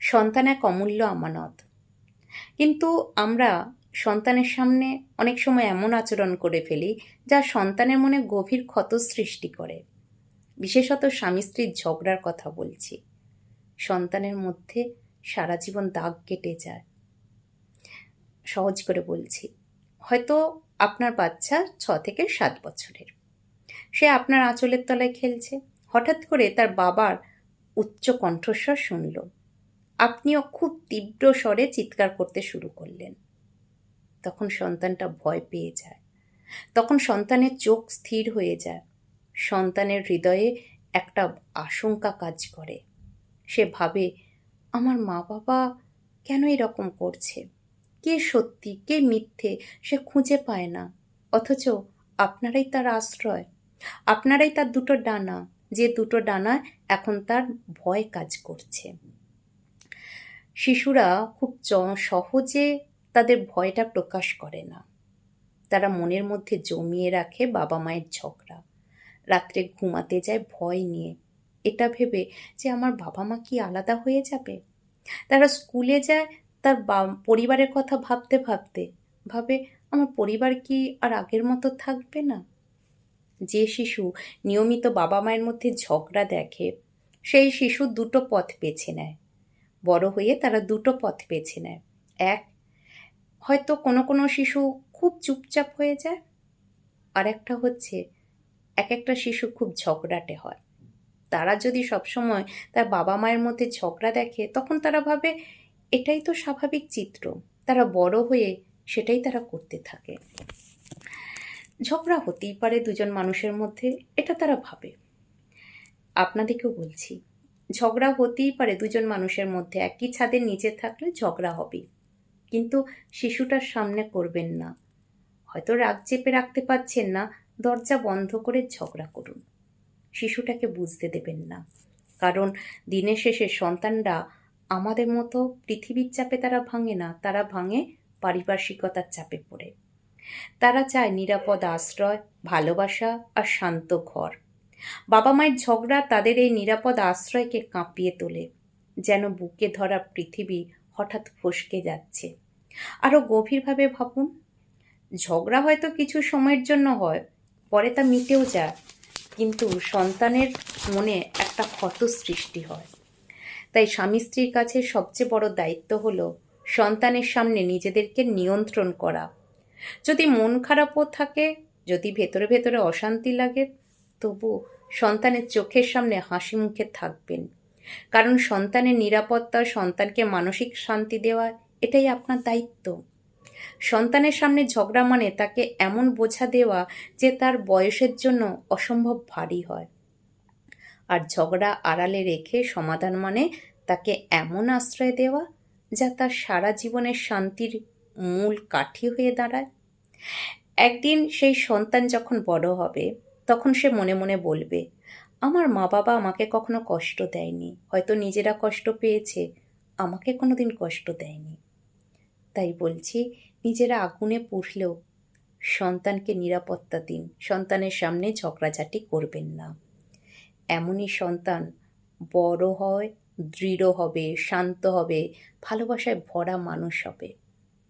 সন্তান এক অমূল্য আমানত। কিন্তু আমরা সন্তানের সামনে অনেক সময় এমন আচরণ করে ফেলি, যা সন্তানের মনে গভীর ক্ষত সৃষ্টি করে। বিশেষত স্বামী স্ত্রীর ঝগড়ার কথা বলছি। সন্তানের মধ্যে সারা জীবন দাগ কেটে যায়। সহজ করে বলছি, হয়তো আপনার বাচ্চা ছ থেকে সাত বছরের। সে আপনার আঁচলের তলায় খেলছে। হঠাৎ করে তার বাবার উচ্চ কণ্ঠস্বর শুনল। আপনিও খুব তীব্র স্বরে চিৎকার করতে শুরু করলেন। তখন সন্তানটা ভয় পেয়ে যায়। তখন সন্তানের চোখ স্থির হয়ে যায়। সন্তানের হৃদয়ে একটা আশঙ্কা কাজ করে। সে ভাবে, আমার মা বাবা কেন এরকম করছে? কে সত্যি, কে মিথ্যে, সে খুঁজে পায় না। অথচ আপনারাই তার আশ্রয়। আপনারাই তার দুটো ডানা। যে দুটো ডানায় এখন তার ভয় কাজ করছে। শিশুরা খুব সহজে তাদের ভয়টা প্রকাশ করে না। তারা মনের মধ্যে জমিয়ে রাখে বাবা মায়ের ঝগড়া। রাত্রে ঘুমাতে যায় ভয় নিয়ে। এটা ভেবে যে আমার বাবা মা কি আলাদা হয়ে যাবে? তারা স্কুলে যায় তার পরিবারের কথা ভাবতে ভাবতে। ভাবে, আমার পরিবার কি আর আগের মতো থাকবে না? যে শিশু নিয়মিত বাবা মায়ের মধ্যে ঝগড়া দেখে, সেই শিশু দুটো পথ বেছে নেয়। বড় হয়ে তারা দুটো পথ বেছে নেয়। এক, হয়তো কোনো কোনো শিশু খুব চুপচাপ হয়ে যায়। আর একটা হচ্ছে এক একটা শিশু খুব ঝগড়াটে হয়। তারা যদি সবসময় তার বাবা মায়ের মধ্যে ঝগড়া দেখে, তখন তারা ভাবে, এটাই তো স্বাভাবিক চিত্র। তারা বড় হয়ে সেটাই তারা করতে থাকে। ঝগড়া হতেই পারে দুজন মানুষের মধ্যে, এটা তারা ভাবে। আপনাদেরকেও বলছি ঝগড়া হতেই পারে দুজন মানুষের মধ্যে। একই ছাদের নিচে থাকলে ঝগড়া হবে। কিন্তু শিশুটার সামনে করবেন না। হয়তো রাগ চেপে রাখতে পারছেন না। দরজা বন্ধ করে ঝগড়া করুন। শিশুটাকে বুঝতে দেবেন না। কারণ দিনের শেষে সন্তানরা আমাদের মতো পৃথিবীর চাপে তারা ভাঙে না। তারা ভাঙে পারিপার্শ্বিকতার চাপে পড়ে। তারা চায় নিরাপদ আশ্রয়, ভালোবাসা আর শান্ত ঘর। বাবা মায়ের ঝগড়া তাদের এই নিরাপদ আশ্রয়কে কাঁপিয়ে তোলে, যেন বুকে ধরা পৃথিবী হঠাৎ ফসকে যাচ্ছে। আরও গভীরভাবে ভাবুন, ঝগড়া হয়তো কিছু সময়ের জন্য হয়, পরে তা মিটেও যায়, কিন্তু সন্তানের মনে একটা ক্ষত সৃষ্টি হয়। তাই স্বামী স্ত্রীর কাছে সবচেয়ে বড় দায়িত্ব হলো সন্তানের সামনে নিজেদেরকে নিয়ন্ত্রণ করা। যদি মন খারাপও থাকে, যদি ভেতরে ভেতরে অশান্তি লাগে তবু সন্তানের চোখের সামনে হাসি মুখে থাকবেন। কারণ সন্তানের নিরাপত্তা, সন্তানকে মানসিক শান্তি দেওয়া, এটাই আপনার দায়িত্ব। সন্তানের সামনে ঝগড়া মানে তাকে এমন বোঝা দেওয়া যে তার বয়সের জন্য অসম্ভব ভারী হয়। আর ঝগড়া আড়ালে রেখে সমাধান মানে তাকে এমন আশ্রয় দেওয়া যা তার সারা জীবনের শান্তির মূল কাঠি হয়ে দাঁড়ায়। একদিন সেই সন্তান যখন বড় হবে তখন সে মনে মনে বলবে, আমার মা বাবা আমাকে কখনো কষ্ট দেয়নি। হয়তো নিজেরা কষ্ট পেয়েছে, আমাকে কোনো দিন কষ্ট দেয়নি। তাই বলছি, নিজেরা আগুনে পুড়লেও সন্তানকে নিরাপত্তা দিন। সন্তানের সামনে ঝগড়াঝাটি করবেন না। এমনই সন্তান বড় হয়, দৃঢ় হবে, শান্ত হবে, ভালোবাসায় ভরা মানুষ হবে।